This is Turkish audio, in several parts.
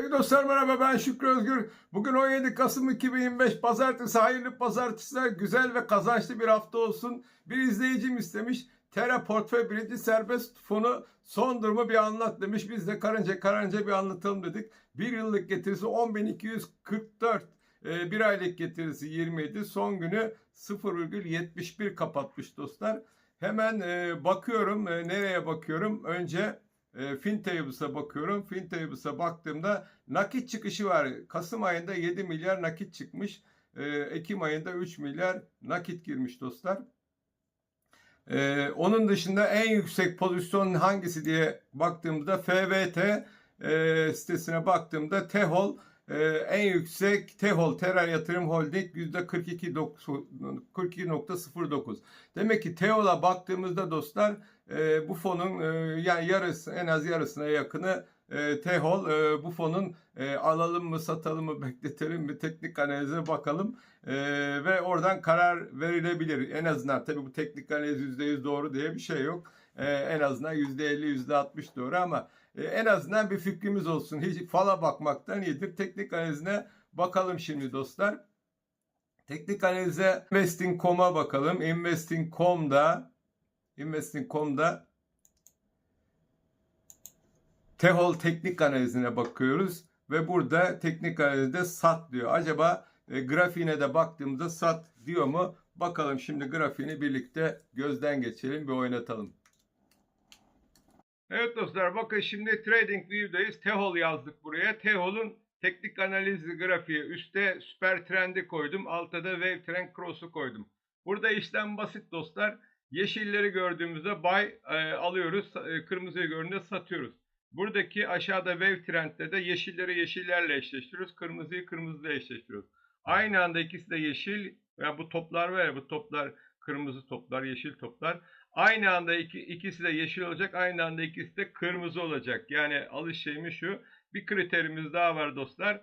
Sevgili dostlar merhaba ben Şükrü Özgür. Bugün 17 Kasım 2025 Pazartesi hayırlı pazartesiler güzel ve kazançlı bir hafta olsun. Bir izleyicim istemiş. Terra Portföy Birinci Serbest Fonu son durumu bir anlat demiş. Biz de karınca karınca bir anlatalım dedik. Bir yıllık getirisi 10.244. e, bir aylık getirisi 27. Son günü 0,71 kapatmış dostlar. Hemen e, bakıyorum. E, nereye bakıyorum? Önce e, Fintables'a bakıyorum. Fintables'a baktığımda nakit çıkışı var. Kasım ayında 7 milyar nakit çıkmış. E, Ekim ayında 3 milyar nakit girmiş dostlar. E, onun dışında en yüksek pozisyon hangisi diye baktığımda FVT e, sitesine baktığımda Tehol e, en yüksek Tehol Terra Yatırım Holding %42.09 42.09. Demek ki Teol'a baktığımızda dostlar e, bu fonun e, yani yarısı en az yarısına yakını e, Tehol e, bu fonun alalım mı satalım mı bekletelim mi teknik analize bakalım ve oradan karar verilebilir. En azından tabii bu teknik analiz %100 doğru diye bir şey yok. En azından %50 %60 doğru ama e, en azından bir fikrimiz olsun. Hiç fala bakmaktan iyidir. Teknik analizine bakalım şimdi dostlar. Teknik analize Investing.com'a bakalım. Investing.com'da Investing.com'da Tehol teknik analizine bakıyoruz ve burada teknik analizde sat diyor. Acaba e, grafiğine de baktığımda sat diyor mu? Bakalım şimdi grafiğini birlikte gözden geçirelim bir oynatalım. Evet dostlar bakın şimdi Trading View'dayız. Tehol yazdık buraya. Tehol'un teknik analiz grafiği üstte süper trendi koydum. Altta da wave trend cross'u koydum. Burada işlem basit dostlar. Yeşilleri gördüğümüzde buy e, alıyoruz. E, kırmızıyı gördüğünde satıyoruz. Buradaki aşağıda wave trendde de yeşilleri yeşillerle eşleştiriyoruz. Kırmızıyı kırmızıyla eşleştiriyoruz. Aynı anda ikisi de yeşil. Yani bu toplar var ya bu toplar kırmızı toplar, yeşil toplar. Aynı anda iki, ikisi de yeşil olacak. Aynı anda ikisi de kırmızı olacak. Yani alış şeyimiz şu. Bir kriterimiz daha var dostlar.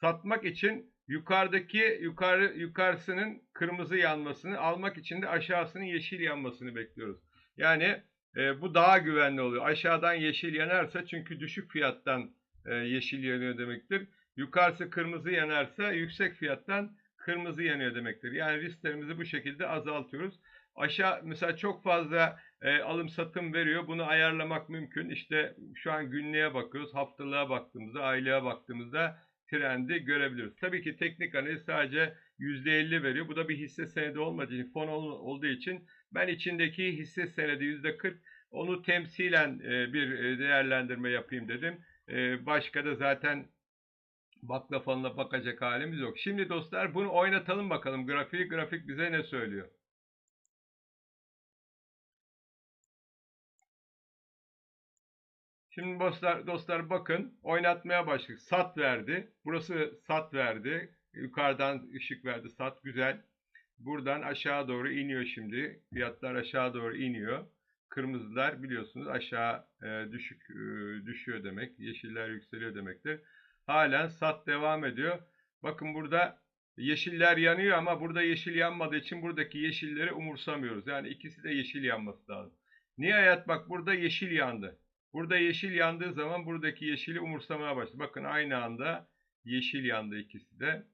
Satmak için yukarıdaki yukarı yukarısının kırmızı yanmasını almak için de aşağısının yeşil yanmasını bekliyoruz. Yani e, bu daha güvenli oluyor. Aşağıdan yeşil yanarsa çünkü düşük fiyattan e, yeşil yanıyor demektir. Yukarısı kırmızı yanarsa yüksek fiyattan kırmızı yanıyor demektir. Yani risklerimizi bu şekilde azaltıyoruz. Aşağı mesela çok fazla e, alım satım veriyor. Bunu ayarlamak mümkün. İşte şu an günlüğe bakıyoruz. Haftalığa baktığımızda, aylığa baktığımızda trendi görebiliriz. Tabii ki teknik analiz sadece %50 veriyor. Bu da bir hisse senedi olmadığı için, fon ol- olduğu için ben içindeki hisse senedi %40 onu temsilen e, bir e, değerlendirme yapayım dedim. E, başka da zaten bakla falına bakacak halimiz yok. Şimdi dostlar bunu oynatalım bakalım grafiği. Grafik bize ne söylüyor? Şimdi dostlar, dostlar bakın oynatmaya başladık. Sat verdi. Burası sat verdi. Yukarıdan ışık verdi. Sat güzel. Buradan aşağı doğru iniyor şimdi. Fiyatlar aşağı doğru iniyor. Kırmızılar biliyorsunuz aşağı e, düşük e, düşüyor demek. Yeşiller yükseliyor demektir. Halen sat devam ediyor. Bakın burada yeşiller yanıyor ama burada yeşil yanmadığı için buradaki yeşilleri umursamıyoruz. Yani ikisi de yeşil yanması lazım. Nihayet bak burada yeşil yandı. Burada yeşil yandığı zaman buradaki yeşili umursamaya başladı. Bakın aynı anda yeşil yandı ikisi de.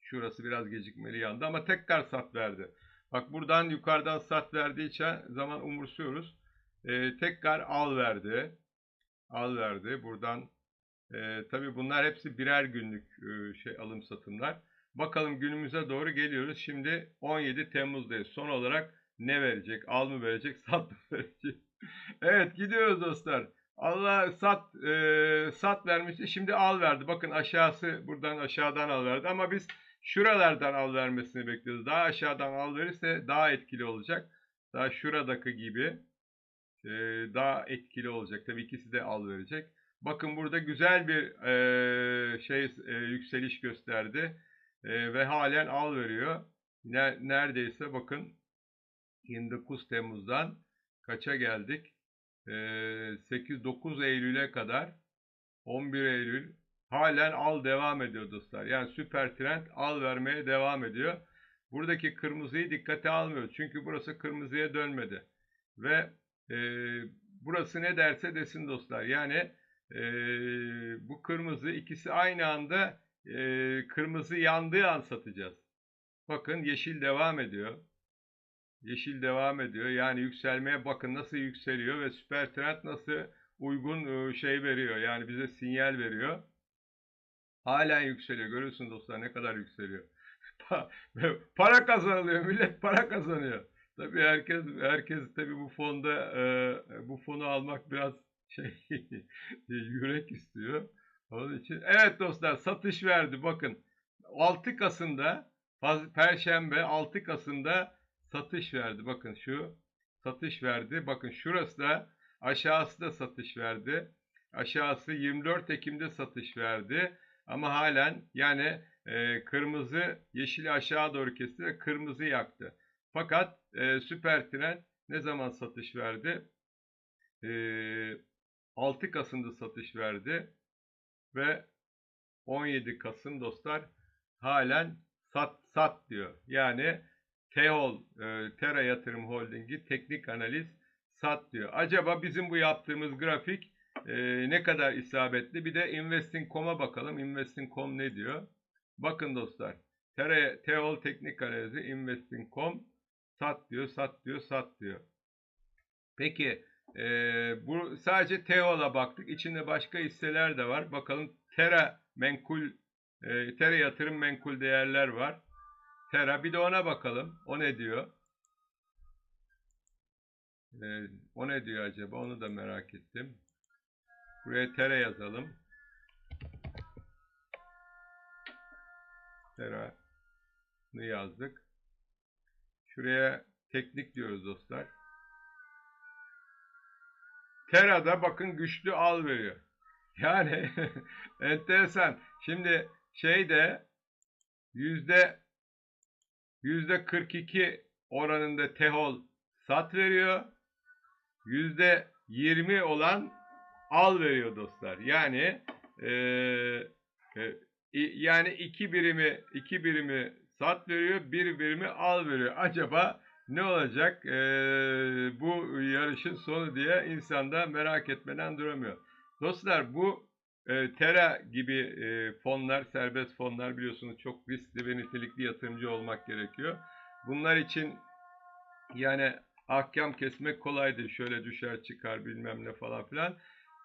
Şurası biraz gecikmeli yandı ama tekrar sat verdi. Bak buradan yukarıdan sat verdiği için zaman umursuyoruz. Ee, tekrar al verdi. Al verdi. Buradan e, tabii bunlar hepsi birer günlük e, şey alım satımlar. Bakalım günümüze doğru geliyoruz. Şimdi 17 Temmuz'dayız. Son olarak ne verecek? Al mı verecek? Sat mı verecek? evet gidiyoruz dostlar. Allah sat e, sat vermişti. Şimdi al verdi. Bakın aşağısı buradan aşağıdan al verdi. Ama biz şuralardan al vermesini bekliyoruz. Daha aşağıdan al verirse daha etkili olacak. Daha şuradaki gibi e, daha etkili olacak. Tabii ikisi de al verecek. Bakın burada güzel bir e, şey e, yükseliş gösterdi. E, ve halen al veriyor. Ne, neredeyse bakın 29 Temmuz'dan kaça geldik? Ee, 8-9 Eylül'e kadar 11 Eylül halen al devam ediyor dostlar. Yani süper trend al vermeye devam ediyor. Buradaki kırmızıyı dikkate almıyor. Çünkü burası kırmızıya dönmedi. Ve e, burası ne derse desin dostlar. Yani e, bu kırmızı ikisi aynı anda e, kırmızı yandığı an satacağız. Bakın yeşil devam ediyor. Yeşil devam ediyor. Yani yükselmeye bakın nasıl yükseliyor ve süper trend nasıl uygun şey veriyor. Yani bize sinyal veriyor. Halen yükseliyor. Görüyorsunuz dostlar ne kadar yükseliyor. para kazanılıyor. Millet para kazanıyor. Tabii herkes herkes tabii bu fonda bu fonu almak biraz şey yürek istiyor. Onun için evet dostlar satış verdi. Bakın 6 Kasım'da Perşembe 6 Kasım'da satış verdi. Bakın şu satış verdi. Bakın şurası da aşağısı da satış verdi. Aşağısı 24 Ekim'de satış verdi. Ama halen yani e, kırmızı yeşili aşağı doğru kesti ve kırmızı yaktı. Fakat e, süper trend ne zaman satış verdi? E, 6 Kasım'da satış verdi ve 17 Kasım dostlar halen sat sat diyor. Yani Tehol, e, Tera Yatırım Holding'i teknik analiz sat diyor. Acaba bizim bu yaptığımız grafik e, ne kadar isabetli? Bir de Investing.com'a bakalım. Investing.com ne diyor? Bakın dostlar. Tera, Tehol teknik analizi Investing.com sat diyor, sat diyor, sat diyor. Peki e, bu sadece Teol'a baktık. İçinde başka hisseler de var. Bakalım Tera menkul e, Tera yatırım menkul değerler var. Tera bir de ona bakalım. O ne diyor? E, o ne diyor acaba? Onu da merak ettim. Buraya Tera yazalım. Tera'nı yazdık. Şuraya teknik diyoruz dostlar. Tera'da bakın güçlü al veriyor. Yani enteresan. Şimdi şeyde yüzde yüzde 42 oranında Tehol sat veriyor. Yüzde 20 olan al veriyor dostlar. Yani e, e, yani iki birimi iki birimi sat veriyor, bir birimi al veriyor. Acaba ne olacak e, bu yarışın sonu diye insanda merak etmeden duramıyor. Dostlar bu e, Tera gibi e, fonlar, serbest fonlar biliyorsunuz çok riskli ve nitelikli yatırımcı olmak gerekiyor. Bunlar için yani ahkam kesmek kolaydır. Şöyle düşer çıkar bilmem ne falan filan.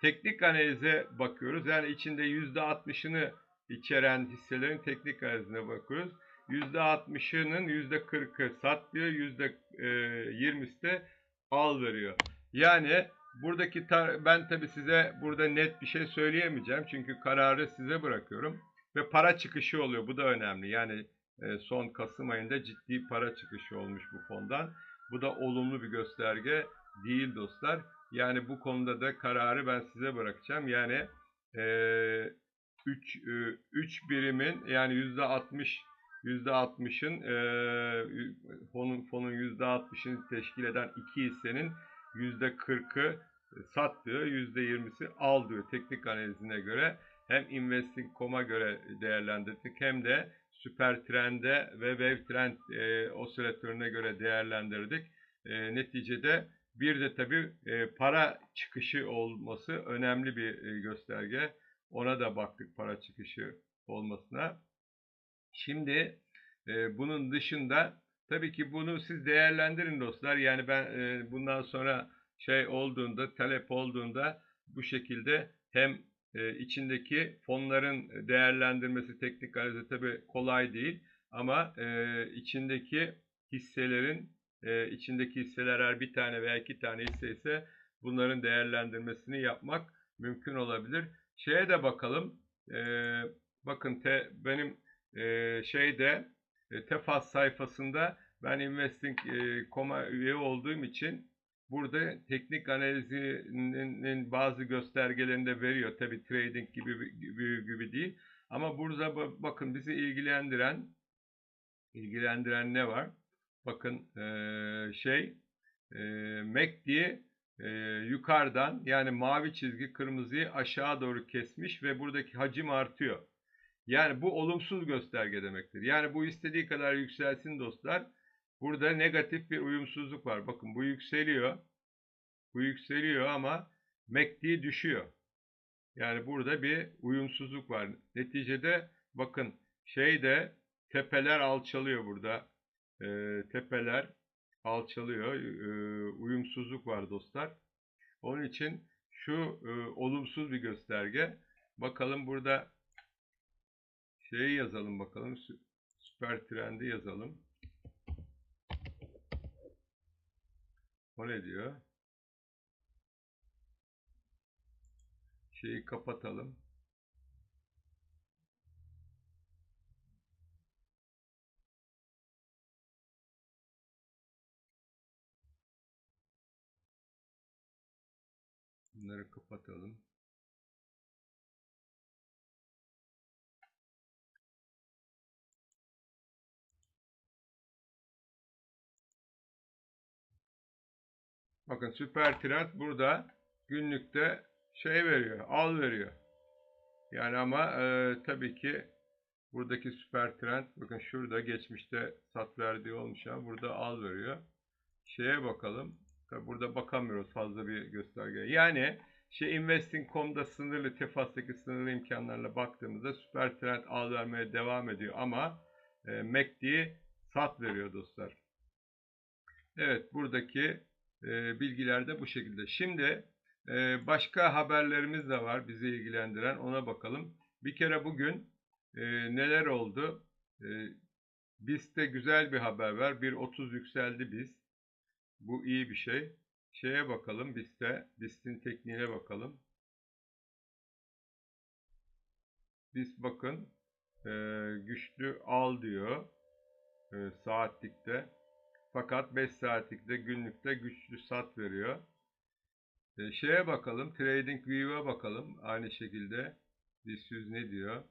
Teknik analize bakıyoruz. Yani içinde %60'ını içeren hisselerin teknik analizine bakıyoruz. %60'ının %40'ı sat diyor, %20'si de al veriyor. Yani buradaki ben tabi size burada net bir şey söyleyemeyeceğim. Çünkü kararı size bırakıyorum. Ve para çıkışı oluyor. Bu da önemli. Yani e, son Kasım ayında ciddi para çıkışı olmuş bu fondan. Bu da olumlu bir gösterge değil dostlar. Yani bu konuda da kararı ben size bırakacağım. Yani 3 e, 3 birimin yani %60 %60'ın e, fonun fonun %60'ını teşkil eden iki hissenin %40'ı sat diyor, %20'si al diyor teknik analizine göre. Hem Investing.com'a göre değerlendirdik hem de Süper Trend'e ve Wave Trend e, osilatörüne göre değerlendirdik. E, neticede bir de tabii e, para çıkışı olması önemli bir e, gösterge. Ona da baktık para çıkışı olmasına. Şimdi e, bunun dışında tabii ki bunu siz değerlendirin dostlar. Yani ben e, bundan sonra şey olduğunda, talep olduğunda bu şekilde hem e, içindeki fonların değerlendirmesi teknik analize tabii kolay değil. Ama e, içindeki hisselerin, e, içindeki hisseler eğer bir tane veya iki tane hisse ise bunların değerlendirmesini yapmak mümkün olabilir. Şeye de bakalım. E, bakın te, benim e, şeyde e, Tefas sayfasında ben Investing.com'a üye olduğum için burada teknik analizinin bazı göstergelerini de veriyor. Tabi trading gibi, gibi gibi değil. Ama burada bakın bizi ilgilendiren ilgilendiren ne var? Bakın e, şey e, MACD e, yukarıdan yani mavi çizgi kırmızıyı aşağı doğru kesmiş ve buradaki hacim artıyor. Yani bu olumsuz gösterge demektir. Yani bu istediği kadar yükselsin dostlar. Burada negatif bir uyumsuzluk var. Bakın bu yükseliyor. Bu yükseliyor ama MACD düşüyor. Yani burada bir uyumsuzluk var. Neticede bakın şeyde tepeler alçalıyor burada. Ee, tepeler alçalıyor. Ee, uyumsuzluk var dostlar. Onun için şu e, olumsuz bir gösterge. Bakalım burada şeyi yazalım bakalım. Sü- Süper trendi yazalım. O ne diyor? Şeyi kapatalım. Bunları kapatalım. Bakın süper trend burada günlükte şey veriyor, al veriyor. Yani ama e, tabii ki buradaki süper trend bakın şurada geçmişte sat verdiği olmuş ama burada al veriyor. Şeye bakalım. Tabii burada bakamıyoruz fazla bir gösterge. Yani şey investing.com'da sınırlı tefastaki sınırlı imkanlarla baktığımızda süper trend al vermeye devam ediyor ama e, MACD sat veriyor dostlar. Evet buradaki e, bilgiler de bu şekilde. Şimdi e, başka haberlerimiz de var bizi ilgilendiren ona bakalım. Bir kere bugün e, neler oldu? E, BIST'te güzel bir haber var. 1.30 yükseldi BIST. Bu iyi bir şey. Şeye bakalım BIST'te. BIST'in tekniğine bakalım. BIST bakın e, güçlü al diyor saatlikte. Fakat 5 saatlikte günlükte güçlü sat veriyor. E, şeye bakalım. Trading View'a bakalım. Aynı şekilde 100 ne diyor?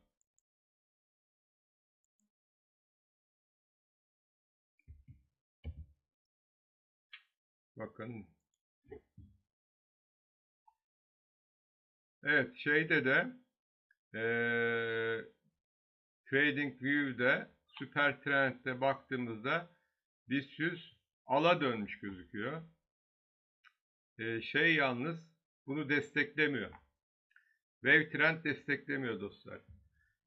Bakın. Evet şeyde de eee Trading View'de Süper Trend'de baktığımızda BIST 100 ala dönmüş gözüküyor. Eee, şey yalnız bunu desteklemiyor. Wave Trend desteklemiyor dostlar.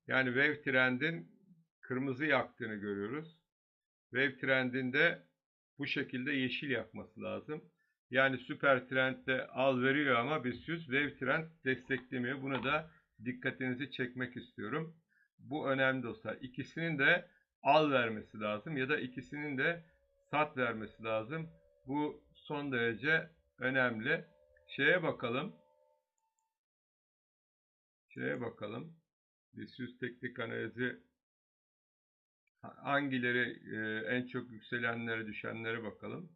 Yani Wave Trend'in kırmızı yaktığını görüyoruz. Wave Trend'inde bu şekilde yeşil yakması lazım. Yani süper trendde al veriyor ama BIST 100 wave trend desteklemiyor. Buna da dikkatinizi çekmek istiyorum. Bu önemli dostlar. İkisinin de al vermesi lazım ya da ikisinin de sat vermesi lazım. Bu son derece önemli. Şeye bakalım. Şeye bakalım. 100 teknik analizi hangileri e, en çok yükselenlere düşenlere bakalım.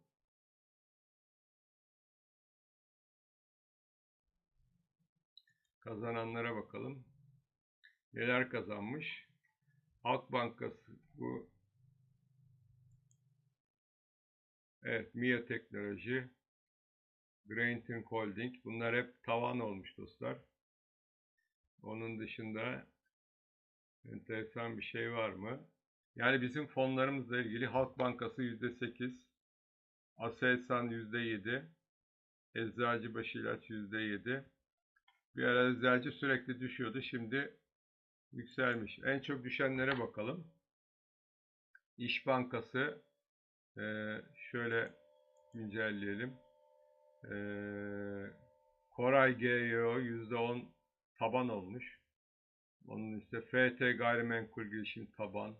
Kazananlara bakalım. Neler kazanmış? Halk Bankası bu. Evet, MIA Teknoloji, Greenton Holding. Bunlar hep tavan olmuş dostlar. Onun dışında enteresan bir şey var mı? Yani bizim fonlarımızla ilgili Halk Bankası %8, Aselsan %7, Eczacıbaşı İlaç %7. Bir ara eczacı sürekli düşüyordu. Şimdi yükselmiş. En çok düşenlere bakalım. İş Bankası eee, şöyle güncelleyelim. Eee, Koray GYO %10 taban olmuş. Onun işte FT Gayrimenkul Girişim taban.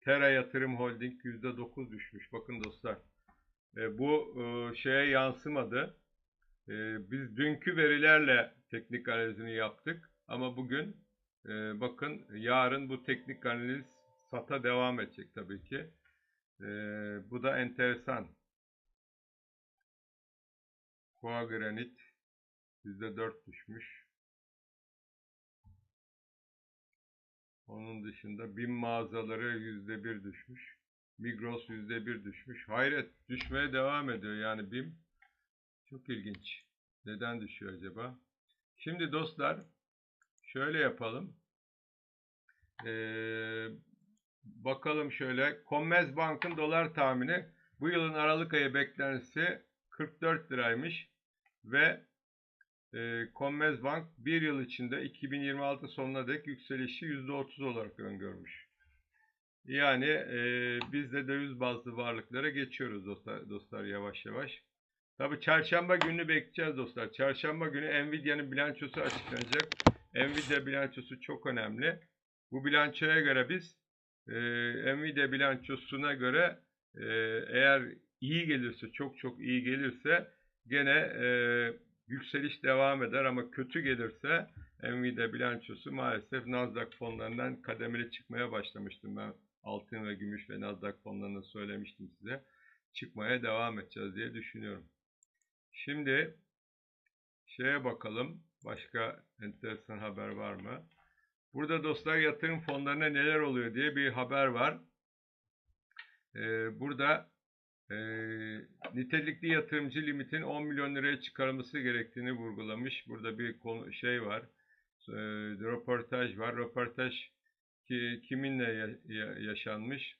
Tera Yatırım Holding %9 düşmüş. Bakın dostlar. e, bu e, şeye yansımadı. E, biz dünkü verilerle teknik analizini yaptık. Ama bugün e, bakın yarın bu teknik analiz sata devam edecek tabii ki. E, bu da enteresan. Koa Granit %4 düşmüş. Onun dışında BİM mağazaları %1 düşmüş. Migros %1 düşmüş. Hayret düşmeye devam ediyor yani BİM. Çok ilginç. Neden düşüyor acaba? Şimdi dostlar şöyle yapalım. Ee, bakalım şöyle. Bank'ın dolar tahmini bu yılın Aralık ayı beklentisi 44 liraymış ve e, Commerzbank bir yıl içinde 2026 sonuna dek yükselişi %30 olarak öngörmüş. Yani e, biz de döviz bazlı varlıklara geçiyoruz dostlar, dostlar yavaş yavaş. Tabi çarşamba gününü bekleyeceğiz dostlar. Çarşamba günü Nvidia'nın bilançosu açıklanacak. Nvidia bilançosu çok önemli. Bu bilançoya göre biz e, Nvidia bilançosuna göre e, eğer iyi gelirse, çok çok iyi gelirse gene e, yükseliş devam eder ama kötü gelirse Nvidia bilançosu maalesef Nasdaq fonlarından kademeli çıkmaya başlamıştım ben. Altın ve gümüş ve Nasdaq fonlarını söylemiştim size. Çıkmaya devam edeceğiz diye düşünüyorum. Şimdi şeye bakalım. Başka enteresan haber var mı? Burada dostlar yatırım fonlarına neler oluyor diye bir haber var. Ee, burada e, nitelikli yatırımcı limitin 10 milyon liraya çıkarılması gerektiğini vurgulamış. Burada bir konu, şey var. E, röportaj var. Röportaj ki, kiminle ya, ya, yaşanmış?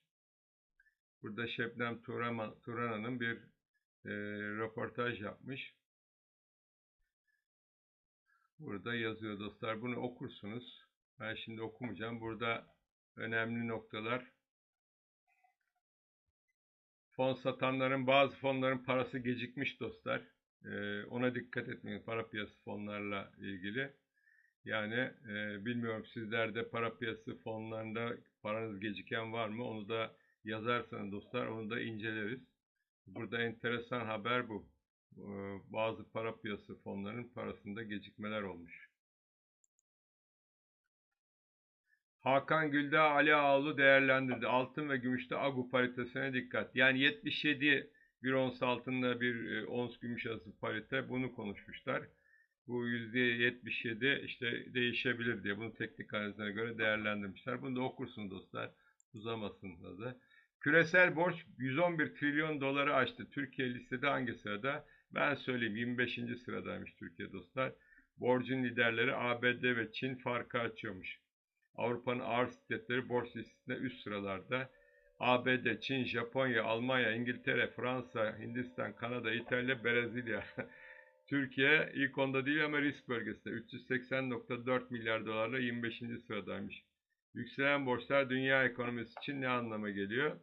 Burada Şebnem Turan, Turan'ın bir e, röportaj yapmış. Burada yazıyor dostlar. Bunu okursunuz. Ben şimdi okumayacağım. Burada önemli noktalar. Fon satanların bazı fonların parası gecikmiş dostlar. Ee, ona dikkat etmeyin para piyasası fonlarla ilgili. Yani e, bilmiyorum sizlerde para piyasası fonlarında paranız geciken var mı? Onu da yazarsanız dostlar onu da inceleriz. Burada enteresan haber bu. Bazı para piyasası fonlarının parasında gecikmeler olmuş. Hakan Güldağ Ali Ağlı değerlendirdi. Altın ve gümüşte Agu paritesine dikkat. Yani 77 bir ons altınla bir e, ons gümüş arası parite bunu konuşmuşlar. Bu %77 işte değişebilir diye bunu teknik analizine göre değerlendirmişler. Bunu da okursun dostlar. Uzamasın da. Küresel borç 111 trilyon doları aştı. Türkiye listede hangi sırada? Ben söyleyeyim 25. sıradaymış Türkiye dostlar. Borcun liderleri ABD ve Çin farkı açıyormuş. Avrupa'nın ağır şirketleri borç listesinde üst sıralarda. ABD, Çin, Japonya, Almanya, İngiltere, Fransa, Hindistan, Kanada, İtalya, Brezilya. Türkiye ilk onda değil ama risk bölgesinde 380.4 milyar dolarla 25. sıradaymış. Yükselen borçlar dünya ekonomisi için ne anlama geliyor?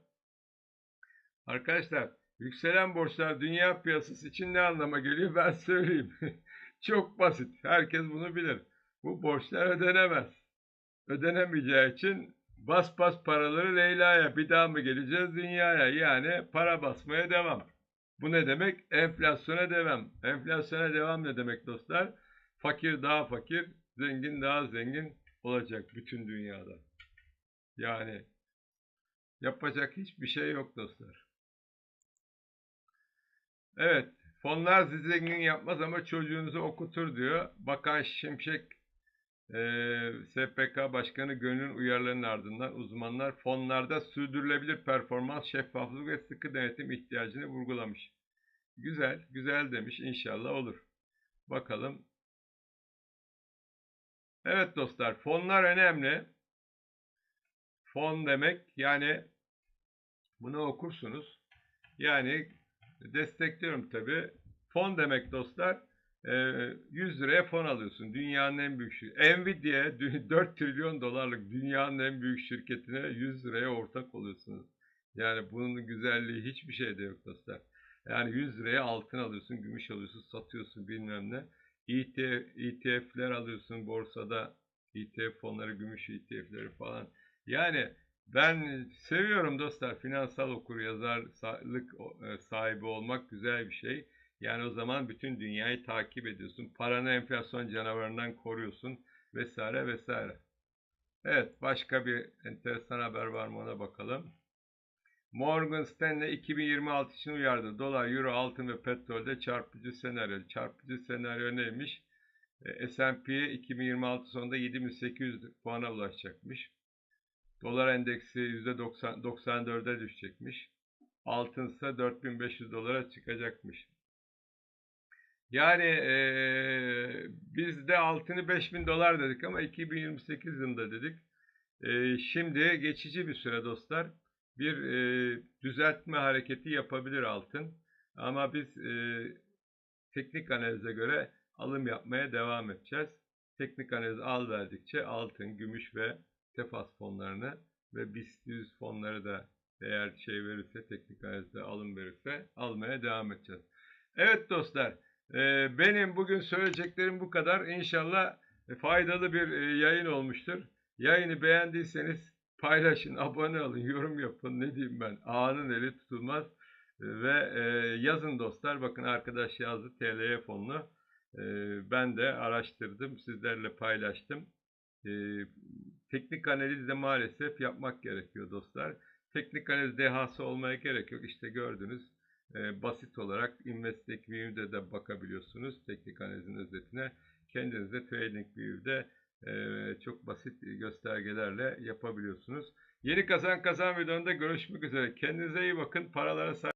Arkadaşlar yükselen borçlar dünya piyasası için ne anlama geliyor ben söyleyeyim. Çok basit. Herkes bunu bilir. Bu borçlar ödenemez. Ödenemeyeceği için bas bas paraları Leyla'ya bir daha mı geleceğiz dünyaya? Yani para basmaya devam. Bu ne demek? Enflasyona devam. Enflasyona devam ne demek dostlar? Fakir daha fakir, zengin daha zengin olacak bütün dünyada. Yani yapacak hiçbir şey yok dostlar. Evet, fonlar sizi zengin yapmaz ama çocuğunuzu okutur diyor. Bakan Şimşek e, SPK Başkanı Gönül'ün uyarılarının ardından uzmanlar fonlarda sürdürülebilir performans, şeffaflık ve sıkı denetim ihtiyacını vurgulamış. Güzel, güzel demiş. İnşallah olur. Bakalım. Evet dostlar, fonlar önemli. Fon demek yani bunu okursunuz. Yani destekliyorum tabi. Fon demek dostlar 100 liraya fon alıyorsun. Dünyanın en büyük şirketi. Nvidia 4 trilyon dolarlık dünyanın en büyük şirketine 100 liraya ortak oluyorsunuz. Yani bunun güzelliği hiçbir şeyde yok dostlar. Yani 100 liraya altın alıyorsun, gümüş alıyorsun, satıyorsun bilmem ne. ETF, ETF'ler alıyorsun borsada. ETF fonları, gümüş ETF'leri falan. Yani ben seviyorum dostlar. Finansal okur yazarlık sahibi olmak güzel bir şey. Yani o zaman bütün dünyayı takip ediyorsun. Paranı enflasyon canavarından koruyorsun vesaire vesaire. Evet başka bir enteresan haber var mı ona bakalım. Morgan Stanley 2026 için uyardı. Dolar, Euro, altın ve petrolde çarpıcı senaryo. Çarpıcı senaryo neymiş? E, S&P 2026 sonunda 7800 puana ulaşacakmış. Dolar endeksi %94'e düşecekmiş. Altın ise 4500 dolara çıkacakmış. Yani e, biz de altını 5000 dolar dedik ama 2028 yılında dedik. E, şimdi geçici bir süre dostlar bir e, düzeltme hareketi yapabilir altın. Ama biz e, teknik analize göre alım yapmaya devam edeceğiz. Teknik analiz al verdikçe altın, gümüş ve tefas fonlarını ve BIST 100 fonları da eğer şey verirse, teknik analizde alım verirse almaya devam edeceğiz. Evet dostlar, e, benim bugün söyleyeceklerim bu kadar. İnşallah e, faydalı bir e, yayın olmuştur. Yayını beğendiyseniz paylaşın, abone olun, yorum yapın. Ne diyeyim ben? Ağanın eli tutulmaz. Ve yazın dostlar. Bakın arkadaş yazdı TLY fonlu. E, Ben de araştırdım, sizlerle paylaştım. Teknik analiz de maalesef yapmak gerekiyor dostlar. Teknik analiz dehası olmaya gerek yok. İşte gördünüz e, basit olarak Investec View'de de bakabiliyorsunuz. Teknik analizin özetine. Kendiniz de TradingView'de e, çok basit göstergelerle yapabiliyorsunuz. Yeni kazan kazan videonda görüşmek üzere. Kendinize iyi bakın. Paralara sahip